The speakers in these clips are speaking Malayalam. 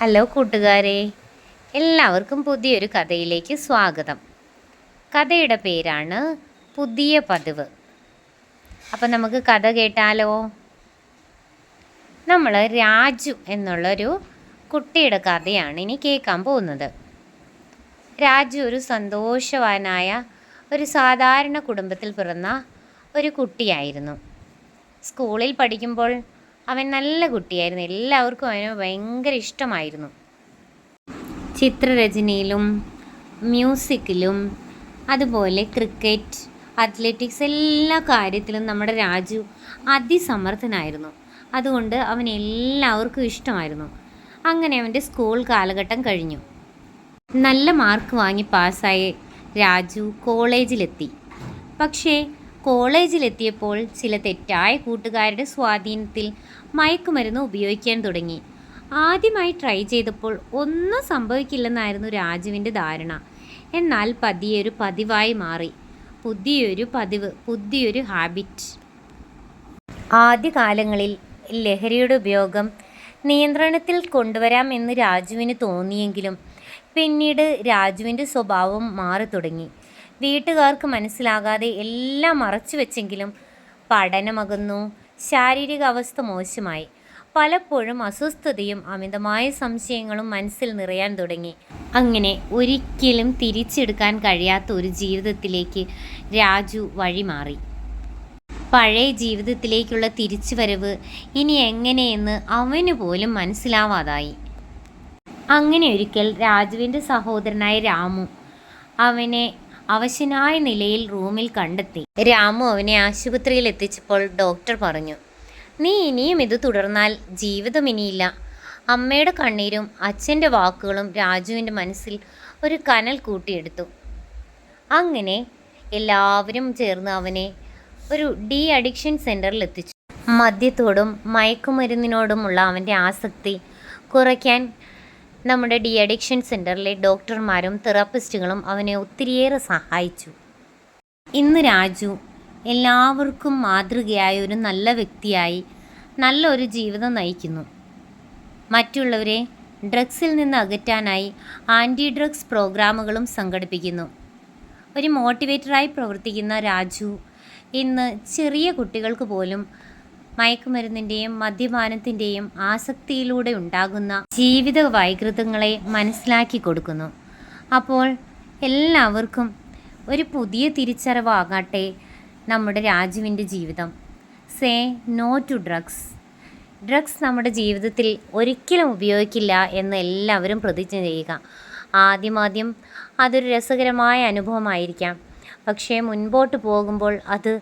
ഹലോ കൂട്ടുകാരെ എല്ലാവർക്കും പുതിയൊരു കഥയിലേക്ക് സ്വാഗതം. കഥയുടെ പേരാണ് പുതിയ പതിവ്. അപ്പം നമുക്ക് കഥ കേട്ടാലോ? നമ്മൾ രാജു എന്നുള്ളൊരു കുട്ടിയുടെ കഥയാണ് ഇനി കേൾക്കാൻ പോകുന്നത്. രാജു ഒരു സന്തോഷവാനായ ഒരു സാധാരണ കുടുംബത്തിൽ പിറന്ന ഒരു കുട്ടിയായിരുന്നു. സ്കൂളിൽ പഠിക്കുമ്പോൾ അവൻ നല്ല കുട്ടിയായിരുന്നു. എല്ലാവർക്കും അവനെ ഭയങ്കര ഇഷ്ടമായിരുന്നു. ചിത്രരചനയിലും മ്യൂസിക്കിലും അതുപോലെ ക്രിക്കറ്റ് അത്ലറ്റിക്സ് എല്ലാ കാര്യത്തിലും നമ്മുടെ രാജു അതിസമർത്ഥനായിരുന്നു. അതുകൊണ്ട് അവൻ എല്ലാവർക്കും ഇഷ്ടമായിരുന്നു. അങ്ങനെ അവന്റെ സ്കൂൾ കാലഘട്ടം കഴിഞ്ഞു. നല്ല മാർക്ക് വാങ്ങി പാസ്സായി രാജു കോളേജിലെത്തി. പക്ഷേ കോളേജിലെത്തിയപ്പോൾ ചില തെറ്റായ കൂട്ടുകാരുടെ സ്വാധീനത്തിൽ മയക്കുമരുന്ന് ഉപയോഗിക്കാൻ തുടങ്ങി. ആദ്യമായി ട്രൈ ചെയ്തപ്പോൾ ഒന്നും സംഭവിക്കില്ലെന്നായിരുന്നു രാജുവിന്റെ ധാരണ. എന്നാൽ പതിയൊരു പതിവായി മാറി. പുതിയൊരു പതിവ് പുതിയൊരു ഹാബിറ്റ്. ആദ്യകാലങ്ങളിൽ ലഹരിയുടെ ഉപയോഗം നിയന്ത്രണത്തിൽ കൊണ്ടുവരാം എന്ന് രാജുവിന് തോന്നിയെങ്കിലും പിന്നീട് രാജുവിന്റെ സ്വഭാവം മാറി തുടങ്ങി വീട്ടുകാർക്ക് മനസ്സിലാകാതെ എല്ലാം മറച്ചു വെച്ചെങ്കിലും പഠനമകുന്നു. ശാരീരിക അവസ്ഥ മോശമായി. പലപ്പോഴും അസ്വസ്ഥതയും അമിതമായ സംശയങ്ങളും മനസ്സിൽ നിറയാൻ തുടങ്ങി. അങ്ങനെ ഒരിക്കലും തിരിച്ചെടുക്കാൻ കഴിയാത്ത ഒരു ജീവിതത്തിലേക്ക് രാജു വഴിമാറി. പഴയ ജീവിതത്തിലേക്കുള്ള തിരിച്ചുവരവ് ഇനി എങ്ങനെയെന്ന് അവന് പോലും മനസ്സിലാവാതായി. അങ്ങനെ ഒരിക്കൽ രാജുവിന്റെ സഹോദരനായ രാമു അവനെ അവശനായ നിലയിൽ റൂമിൽ കണ്ടെത്തി. രാമു അവനെ ആശുപത്രിയിൽ എത്തിച്ചപ്പോൾ ഡോക്ടർ പറഞ്ഞു നീ ഇനിയും ഇത് തുടർന്നാൽ ജീവിതം ഇനിയില്ല. അമ്മയുടെ കണ്ണീരും അച്ഛന്റെ വാക്കുകളും രാജുവിന്റെ മനസ്സിൽ ഒരു കനൽ കൂട്ടിയെടുത്തു. അങ്ങനെ എല്ലാവരും ചേർന്ന് അവനെ ഒരു ഡി അഡിക്ഷൻ സെന്ററിൽ എത്തിച്ചു. മദ്യത്തോടും മയക്കുമരുന്നിനോടുമുള്ള അവന്റെ ആസക്തി കുറയ്ക്കാൻ നമ്മുടെ ഡി അഡിക്ഷൻ സെന്ററിലെ ഡോക്ടർമാരും തെറാപ്പിസ്റ്റുകളും അവനെ ഒത്തിരിയേറെ സഹായിച്ചു. ഇന്ന് രാജു എല്ലാവർക്കും മാതൃകയായ ഒരു നല്ല വ്യക്തിയായി നല്ലൊരു ജീവിതം നയിക്കുന്നു. മറ്റുള്ളവരെ ഡ്രഗ്സിൽ നിന്ന് അകറ്റാനായി ആന്റി ഡ്രഗ്സ് പ്രോഗ്രാമുകളും സംഘടിപ്പിക്കുന്നു. ഒരു മോട്ടിവേറ്ററായി പ്രവർത്തിക്കുന്ന രാജു ഇന്ന് ചെറിയ കുട്ടികൾക്ക് പോലും മയക്കുമരുന്നിന്റെയും മദ്യപാനത്തിന്റെയും ആസക്തിയിലൂടെ ഉണ്ടാകുന്ന ജീവിത വൈകൃതങ്ങളെ മനസ്സിലാക്കി കൊടുക്കുന്നു. അപ്പോൾ എല്ലാവർക്കും ഒരു പുതിയ തിരിച്ചറിവാകട്ടെ നമ്മുടെ രാജുവിന്റെ ജീവിതം. Say no to drugs. Drugs നമ്മുടെ ജീവിതത്തിൽ ഒരിക്കലും ഉപയോഗിക്കില്ല എന്ന് എല്ലാവരും പ്രതിജ്ഞ ചെയ്യുക. ആദ്യമാദ്യം അതൊരു രസകരമായ അനുഭവമായിരിക്കാം. പക്ഷേ മുൻപോട്ട് പോകുമ്പോൾ അത്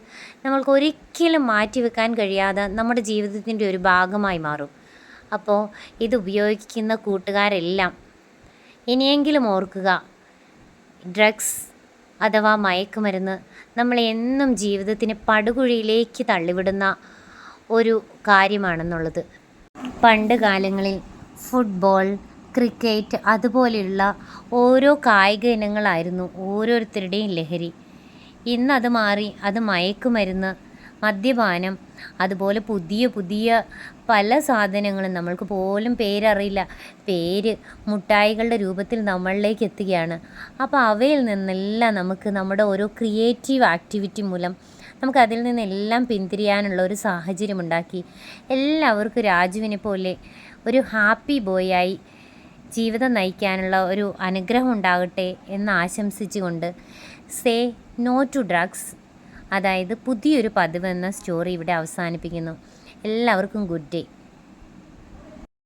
നമ്മൾക്ക് ഒരിക്കലും മാറ്റിവെക്കാൻ കഴിയാതെ നമ്മുടെ ജീവിതത്തിന്റെ ഒരു ഭാഗമായി മാറും. അപ്പോൾ ഇത് ഉപയോഗിക്കുന്ന കൂട്ടുകാരെല്ലാം ഇനിയെങ്കിലും ഓർക്കുക ഡ്രഗ്സ് അഥവാ മയക്കുമരുന്ന് നമ്മളെ എന്നും ജീവിതത്തിന് പടുകുഴിയിലേക്ക് തള്ളിവിടുന്ന ഒരു കാര്യമാണെന്നുള്ളത്. പണ്ട് കാലങ്ങളിൽ ഫുട്ബോൾ ക്രിക്കറ്റ് അതുപോലെയുള്ള ഓരോ കായിക ഇനങ്ങളായിരുന്നു ഓരോരുത്തരുടെയും ലഹരി. ഇന്നത് മാറി അത് മയക്കുമരുന്ന് മദ്യപാനം അതുപോലെ പുതിയ പുതിയ പല സാധനങ്ങളും നമ്മൾക്ക് പോലും പേരറിയില്ല. പേര് മുട്ടായികളുടെ രൂപത്തിൽ നമ്മളിലേക്ക് എത്തുകയാണ്. അപ്പോൾ അവയിൽ നിന്നെല്ലാം നമുക്ക് നമ്മുടെ ഓരോ ക്രിയേറ്റീവ് ആക്ടിവിറ്റി മൂലം നമുക്ക് അതിൽ നിന്നെല്ലാം പിന്തിരിയാനുള്ള ഒരു സാഹചര്യം ഉണ്ടാക്കി. എല്ലാവർക്കും രാജുവിനെ പോലെ ഒരു ഹാപ്പി ബോയായി ജീവിതം നയിക്കാനുള്ള ഒരു അനുഗ്രഹം ഉണ്ടാകട്ടെ എന്ന് ആശംസിച്ചുകൊണ്ട് സേ നോ ടു ഡ്രഗ്സ്. അതായത് പുതിയൊരു പതിവ് എന്ന സ്റ്റോറി ഇവിടെ അവസാനിപ്പിക്കുന്നു. എല്ലാവർക്കും ഗുഡ് ഡേ.